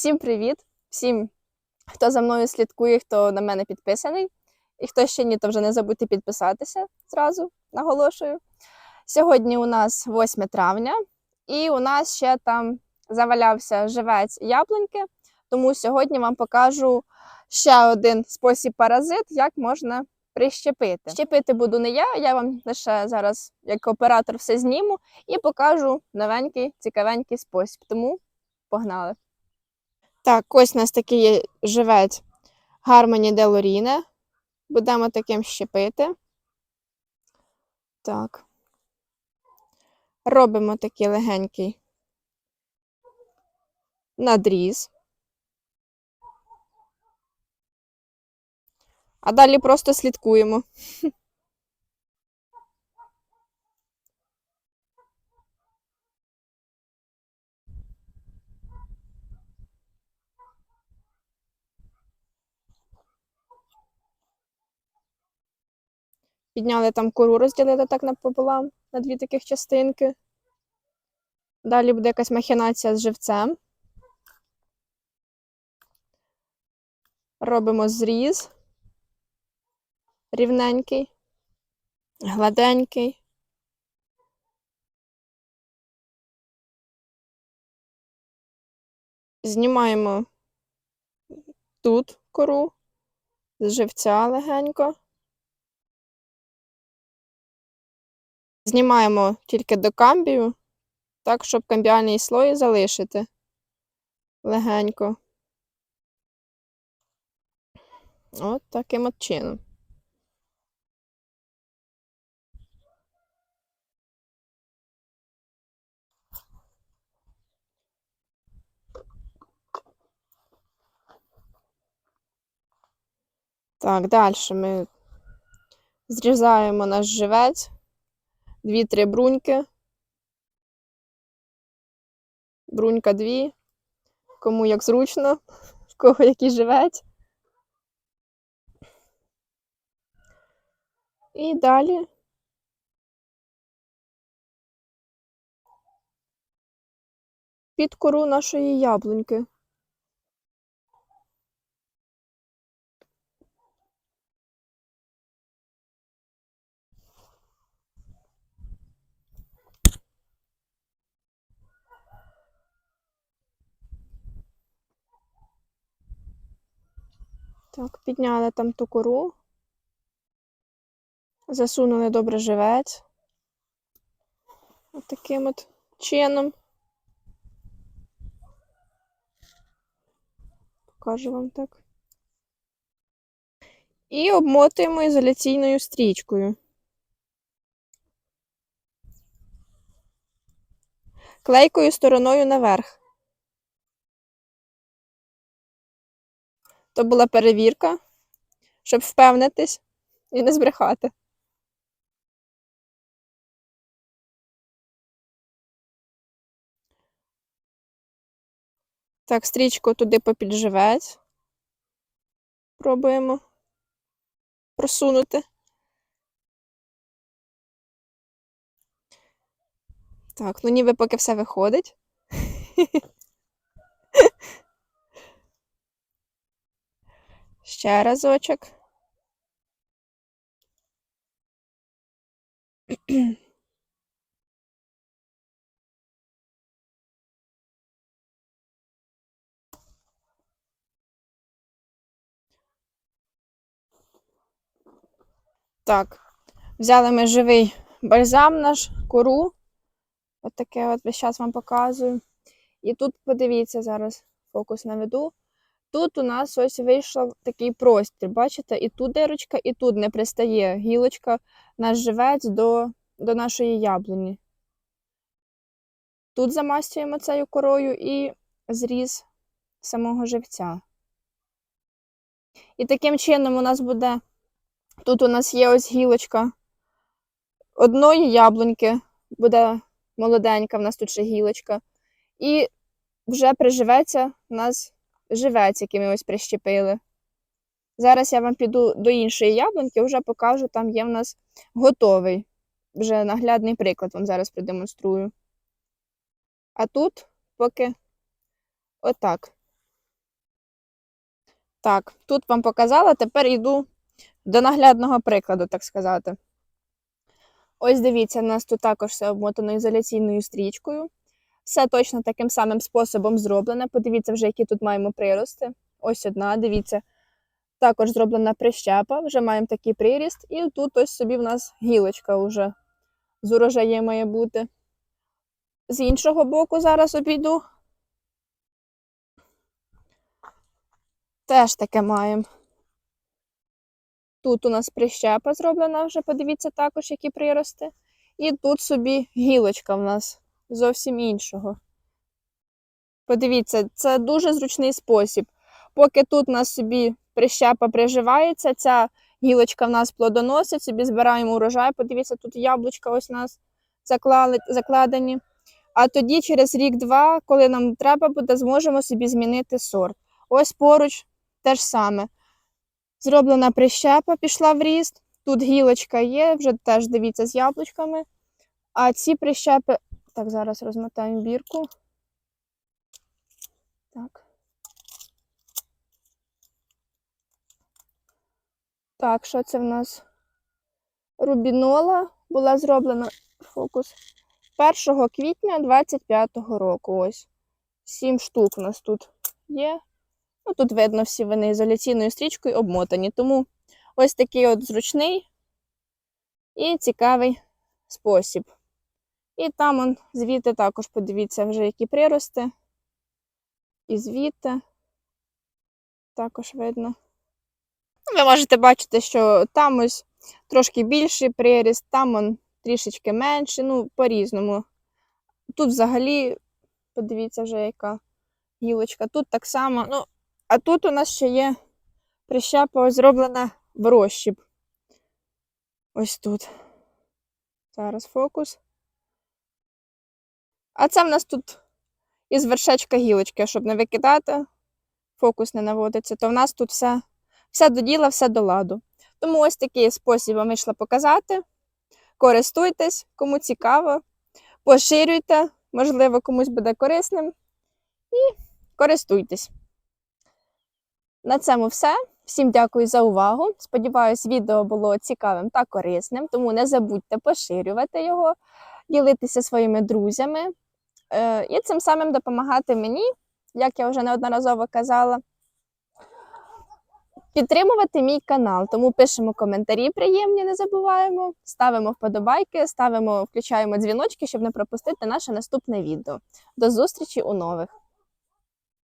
Всім привіт! Всім, хто за мною слідкує, хто на мене підписаний. І хто ще ні, то вже не забудьте підписатися зразу, наголошую. Сьогодні у нас 8 травня, і у нас ще там завалявся живець яблуньки. Тому сьогодні вам покажу ще один спосіб паразит, як можна прищепити. Щепити буду не я, я вам лише зараз, як оператор, все зніму і покажу новенький, цікавенький спосіб. Тому погнали. Так, ось у нас такий є живець Гармоні Делоріне. Будемо таким щепити. Так. Робимо такий легенький надріз. А далі просто слідкуємо. Підняли там кору, розділили так напополам на дві таких частинки. Далі буде якась махінація з живцем. Робимо зріз. Рівненький, гладенький. Знімаємо тут кору з живця легенько. Знімаємо тільки до камбію, так, щоб камбіальний слой залишити легенько. От таким от чином. Так, далі ми зрізаємо наш живець, дві-три бруньки. Брунька дві, кому як зручно, в кого який живець. І далі під кору нашої яблуньки. Так, підняли там ту кору. Засунули добре живець. От таким от чином. Покажу вам так. І обмотуємо ізоляційною стрічкою. Клейкою стороною наверх. То була перевірка, щоб впевнитись і не збрехати. Так, стрічку туди попід живець. Пробуємо просунути. Так, ну ніби поки все виходить. Ще разочок. Так, взяли ми живий бальзам наш, кору. От таке от весь час вам показую. І тут, подивіться, зараз фокус наведу. Тут у нас ось вийшов такий простір, бачите? І тут дирочка, і тут не пристає гілочка, наш живець до, до нашої яблуні. Тут замастюємо цією корою і зріз самого живця. І таким чином у нас буде. Тут у нас є ось гілочка одної яблуньки, буде молоденька, в нас тут ще гілочка. І вже приживеться у нас живець, який ми ось прищепили. Зараз я вам піду до іншої яблуньки, вже покажу, там є в нас готовий. Вже наглядний приклад вам зараз продемонструю. А тут поки отак Так, тут вам показала, тепер йду до наглядного прикладу, так сказати. Ось дивіться, у нас тут також все обмотано ізоляційною стрічкою. Все точно таким самим способом зроблено. Подивіться, вже які тут маємо прирости. Ось одна, дивіться. Також зроблена прищепа, вже маємо такий приріст. І тут ось собі в нас гілочка вже з урожаєм має бути. З іншого боку зараз обійду. Теж таке маємо. Тут у нас прищепа зроблена вже, подивіться також, які прирости. І тут собі гілочка в нас зовсім іншого. Подивіться, це дуже зручний спосіб. Поки тут у нас собі прищепа приживається, ця гілочка в нас плодоносить, собі збираємо урожай. Подивіться, тут яблучка ось у нас заклали, закладені. А тоді через рік-два, коли нам треба буде, зможемо собі змінити сорт. Ось поруч те ж саме. Зроблена прищепа пішла в ріст. Тут гілочка є, вже теж дивіться з яблучками. А ці прищепи. Так, зараз розмотаємо бірку. Так. Так, що це в нас? Рубінола була зроблена фокус 1 квітня 25-го року. Ось. Сім штук у нас тут є. Ну, тут видно, всі вони ізоляційною стрічкою обмотані. Тому ось такий от зручний і цікавий спосіб. І там он звідти також подивіться вже, які прирости. І звідти також видно. Ну, Ви можете бачити, що там ось трошки більший приріст, там он трішечки менший, ну, по-різному. Тут взагалі, подивіться вже, яка гілочка. Тут так само. Ну, а тут у нас ще є прищепа зроблена в розщіп. Ось тут. Зараз фокус. А це в нас тут із вершечка гілочки, щоб не викидати, фокус не наводиться, то в нас тут все, все до діла, все до ладу. Тому ось такий спосіб вам вийшла показати. Користуйтесь, кому цікаво, поширюйте, можливо, комусь буде корисним. І користуйтесь. На цьому все. Всім дякую за увагу. Сподіваюсь, відео було цікавим та корисним, тому не забудьте поширювати його, ділитися своїми друзями і цим самим допомагати мені, як я вже неодноразово казала, підтримувати мій канал. Тому пишемо коментарі приємні, не забуваємо, ставимо вподобайки, ставимо, включаємо дзвіночки, щоб не пропустити наше наступне відео. До зустрічі у нових!